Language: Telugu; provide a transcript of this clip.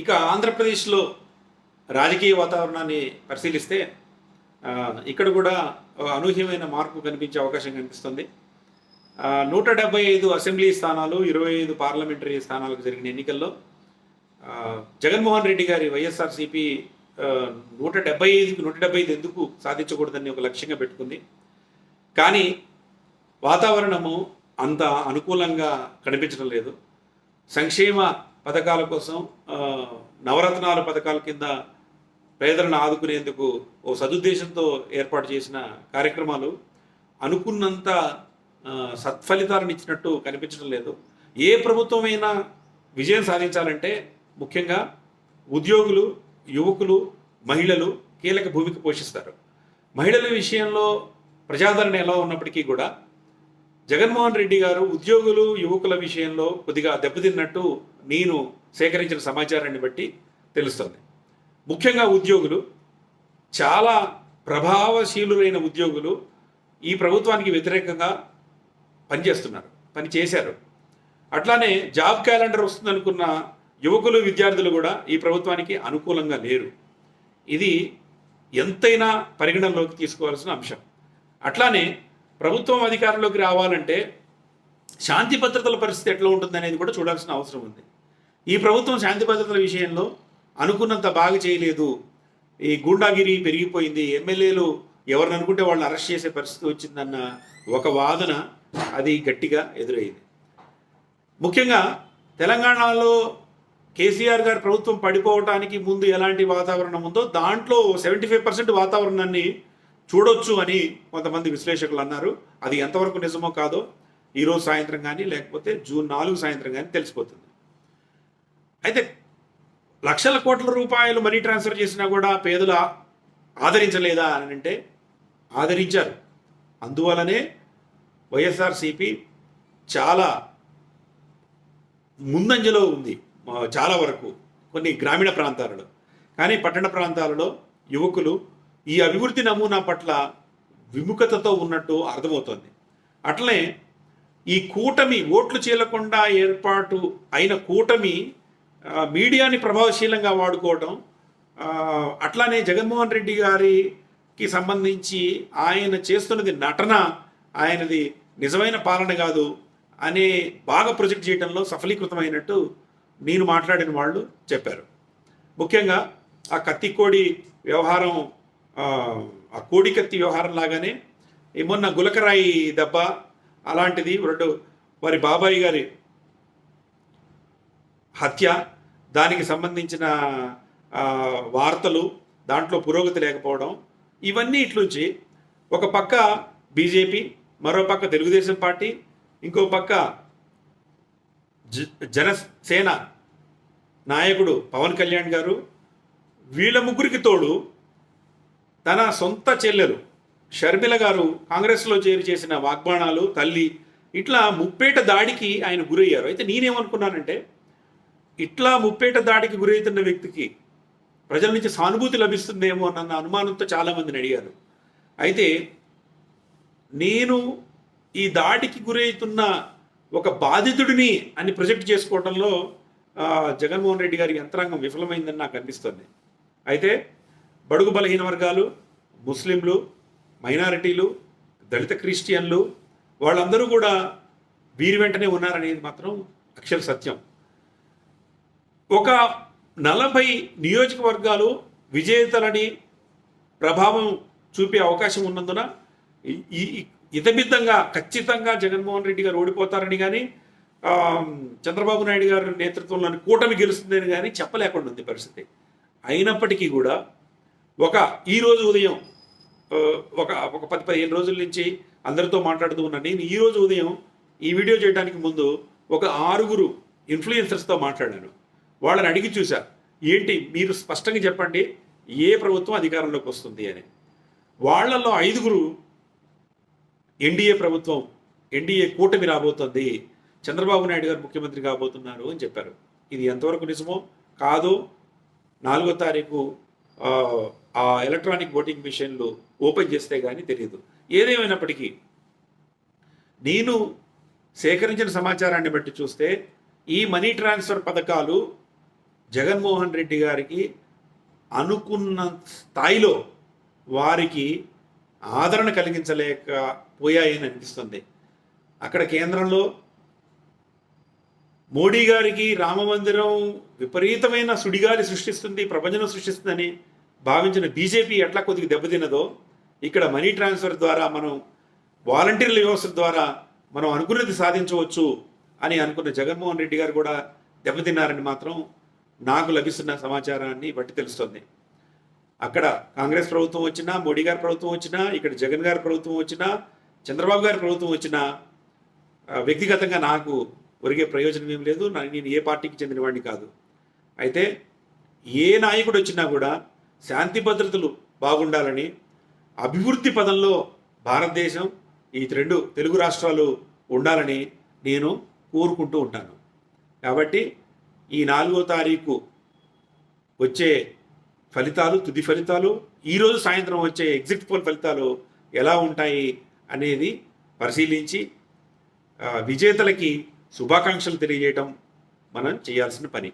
ఇక ఆంధ్రప్రదేశ్లో రాజకీయ వాతావరణాన్ని పరిశీలిస్తే ఇక్కడ కూడా అనూహ్యమైన మార్పు కనిపించే అవకాశం కనిపిస్తుంది. నూట డెబ్బై ఐదు అసెంబ్లీ స్థానాలు ఇరవై ఐదు పార్లమెంటరీ స్థానాలకు జరిగిన ఎన్నికల్లో జగన్మోహన్ రెడ్డి గారి వైఎస్ఆర్సీపీ నూట డెబ్బై ఐదుకి నూట డెబ్బై ఐదు ఎందుకు సాధించకూడదని ఒక లక్ష్యంగా పెట్టుకుంది. కానీ వాతావరణము అంత అనుకూలంగా కనిపించడం లేదు. సంక్షేమ పథకాల కోసం నవరత్నాల పథకాల కింద పేదలను ఆదుకునేందుకు ఓ సదుద్దేశంతో ఏర్పాటు చేసిన కార్యక్రమాలు అనుకున్నంత సత్ఫలితాలను ఇచ్చినట్టు కనిపించడం లేదు. ఏ ప్రభుత్వమైనా విజయం సాధించాలంటే ముఖ్యంగా ఉద్యోగులు యువకులు మహిళలు కీలక భూమిక పోషిస్తారు. మహిళల విషయంలో ప్రజాదరణ ఎలా ఉన్నప్పటికీ కూడా జగన్మోహన్ రెడ్డి గారు ఉద్యోగులు యువకుల విషయంలో కొద్దిగా దెబ్బతిన్నట్టు నేను సేకరించిన సమాచారాన్ని బట్టి తెలుస్తుంది. ముఖ్యంగా ఉద్యోగులు చాలా ప్రభావశీలురైన ఉద్యోగులు ఈ ప్రభుత్వానికి వ్యతిరేకంగా పనిచేస్తున్నారు పని చేశారు. అట్లానే జాబ్ క్యాలెండర్ వస్తుందనుకున్న యువకులు విద్యార్థులు కూడా ఈ ప్రభుత్వానికి అనుకూలంగా లేరు. ఇది ఎంతైనా పరిగణనలోకి తీసుకోవాల్సిన అంశం. అట్లానే ప్రభుత్వం అధికారంలోకి రావాలంటే శాంతి భద్రతల పరిస్థితి ఎట్లా ఉంటుంది అనేది కూడా చూడాల్సిన అవసరం ఉంది. ఈ ప్రభుత్వం శాంతి భద్రతల విషయంలో అనుకున్నంత బాగా చేయలేదు. ఈ గూండాగిరి పెరిగిపోయింది. ఎమ్మెల్యేలు ఎవరిని అనుకుంటే వాళ్ళని అరెస్ట్ చేసే పరిస్థితి వచ్చిందన్న ఒక వాదన అది గట్టిగా ఎదురైంది. ముఖ్యంగా తెలంగాణలో కేసీఆర్ గారి ప్రభుత్వం పడిపోవటానికి ముందు ఎలాంటి వాతావరణం ఉందో దాంట్లో సెవెంటీ ఫైవ్ పర్సెంట్ వాతావరణాన్ని చూడొచ్చు అని కొంతమంది విశ్లేషకులు అన్నారు. అది ఎంతవరకు నిజమో కాదో ఈరోజు సాయంత్రం కానీ లేకపోతే జూన్ నాలుగు సాయంత్రం కానీ తెలిసిపోతుంది. అయితే లక్షల కోట్ల రూపాయలు మనీ ట్రాన్స్ఫర్ చేసినా కూడా పేదలు ఆదరించలేదా అని అంటే ఆదరించారు. అందువలనే వైఎస్ఆర్సిపి చాలా ముందంజలో ఉంది చాలా వరకు కొన్ని గ్రామీణ ప్రాంతాలలో. కానీ పట్టణ ప్రాంతాలలో యువకులు ఈ అభివృద్ధి నమూనా పట్ల విముఖతతో ఉన్నట్టు అర్థమవుతోంది. అట్లనే ఈ కూటమి ఓట్లు చీలకుండా ఏర్పాటు అయిన కూటమి మీడియాని ప్రభావశీలంగా వాడుకోవటం అట్లానే జగన్మోహన్ రెడ్డి గారికి సంబంధించి ఆయన చేస్తున్నది నటన ఆయనది నిజమైన పాలన కాదు అనే బాగా ప్రొజెక్ట్ చేయడంలో సఫలీకృతమైనట్టు నేను మాట్లాడిన వాళ్ళు చెప్పారు. ముఖ్యంగా ఆ కత్తి కోడి వ్యవహారం ఆ, కోడి కత్తి వ్యవహారం లాగానే మొన్న గులకరాయి దెబ్బ అలాంటిది రెండు వారి బాబాయి గారి హత్య దానికి సంబంధించిన వార్తలు దాంట్లో పురోగతి లేకపోవడం ఇవన్నీ ఇట్లుంచి ఒక పక్క బీజేపీ మరో పక్క తెలుగుదేశం పార్టీ ఇంకో పక్క జ- జనసేన నాయకుడు పవన్ కళ్యాణ్ గారు వీళ్ళ ముగ్గురికి తోడు తన సొంత చెల్లెలు షర్మిల గారు కాంగ్రెస్లో చేరి చేసిన వాగ్బాణాలు తల్లి ఇట్లా ముప్పేట దాడికి ఆయన గురయ్యారు. అయితే నేనేమనుకున్నానంటే ఇట్లా ముప్పేట దాడికి గురవుతున్న వ్యక్తికి ప్రజల నుంచి సానుభూతి లభిస్తుందేమో అన్న అనుమానంతో చాలామందిని అడిగారు. అయితే నేను ఈ దాడికి గురవుతున్న ఒక బాధితుడిని అని ప్రొజెక్ట్ చేసుకోవడంలో జగన్మోహన్ రెడ్డి గారి యంత్రాంగం విఫలమైందని నాకు అనిపిస్తుంది. అయితే బడుగు బలహీన వర్గాలు ముస్లింలు మైనారిటీలు దళిత క్రిస్టియన్లు వాళ్ళందరూ కూడా వీరి వెంటనే ఉన్నారనేది మాత్రం అక్షర సత్యం. ఒక నలభై నియోజకవర్గాలు విజేతలని ప్రభావం చూపే అవకాశం ఉన్నందున ఈ- ఇతబిద్దంగా ఖచ్చితంగా జగన్మోహన్ రెడ్డి గారు ఓడిపోతారని కానీ చంద్రబాబు నాయుడు గారి నేతృత్వంలోని కూటమి గెలుస్తుందని కానీ చెప్పలేకుండా ఉంది పరిస్థితి. అయినప్పటికీ కూడా ఒక ఈరోజు ఉదయం ఒక ఒక పది పదిహేను రోజుల నుంచి అందరితో మాట్లాడుతూ ఉన్నా. నేను ఈ రోజు ఉదయం ఈ వీడియో చేయడానికి ముందు ఒక ఆరుగురు ఇన్ఫ్లుయెన్సర్స్తో మాట్లాడాను. వాళ్ళని అడిగి చూశా ఏంటి మీరు స్పష్టంగా చెప్పండి ఏ ప్రభుత్వం అధికారంలోకి వస్తుంది అని. వాళ్ళల్లో ఐదుగురు ఎన్డీఏ ప్రభుత్వం ఎన్డీఏ కూటమి రాబోతుంది. చంద్రబాబు నాయుడు గారు ముఖ్యమంత్రి కాబోతున్నారు అని చెప్పారు. ఇది ఎంతవరకు నిజమో కాదు నాలుగో తారీఖు ఆ, ఎలక్ట్రానిక్ ఓటింగ్ మిషన్లు ఓపెన్ చేస్తే కానీ తెలియదు ఏదేమైనప్పటికీ నేను సేకరించిన సమాచారాన్ని బట్టి చూస్తే ఈ మనీ ట్రాన్స్ఫర్ పథకాలు జగన్మోహన్ రెడ్డి గారికి అనుకున్న స్థాయిలో వారికి ఆదరణ కలిగించలేకపోయాయని అనిపిస్తుంది. అక్కడ కేంద్రంలో మోడీ గారికి రామమందిరం విపరీతమైన సుడిగాలి సృష్టిస్తుంది ప్రపంచం సృష్టిస్తుందని భావించిన బీజేపీ ఎట్లా కొద్దిగా దెబ్బతిన్నదో ఇక్కడ మనీ ట్రాన్స్ఫర్ ద్వారా మనం వాలంటీర్ల వ్యవస్థ ద్వారా మనం అనుకున్నది సాధించవచ్చు అని అనుకున్న జగన్మోహన్ రెడ్డి గారు కూడా దెబ్బతిన్నారని మాత్రం నాకు లభిస్తున్న సమాచారాన్ని బట్టి తెలుస్తుంది. అక్కడ కాంగ్రెస్ ప్రభుత్వం వచ్చినా మోడీ గారి ప్రభుత్వం వచ్చినా ఇక్కడ జగన్ గారి ప్రభుత్వం వచ్చినా చంద్రబాబు గారి ప్రభుత్వం వచ్చినా వ్యక్తిగతంగా నాకు ఒరిగే ప్రయోజనం ఏం లేదు. నేను ఏ పార్టీకి చెందిన వాడిని కాదు. అయితే ఏ నాయకుడు వచ్చినా కూడా శాంతి భద్రతలు బాగుండాలని అభివృద్ధి పదంలో భారతదేశం ఈ రెండు తెలుగు రాష్ట్రాలు ఉండాలని నేను కోరుకుంటూ ఉంటాను. కాబట్టి ఈ నాలుగో తారీఖు వచ్చే ఫలితాలు తుది ఫలితాలు ఈరోజు సాయంత్రం వచ్చే ఎగ్జిట్ పోల్ ఫలితాలు ఎలా ఉంటాయి అనేది పరిశీలించి విజేతలకి శుభాకాంక్షలు తెలియజేయటం మనం చేయాల్సిన పని.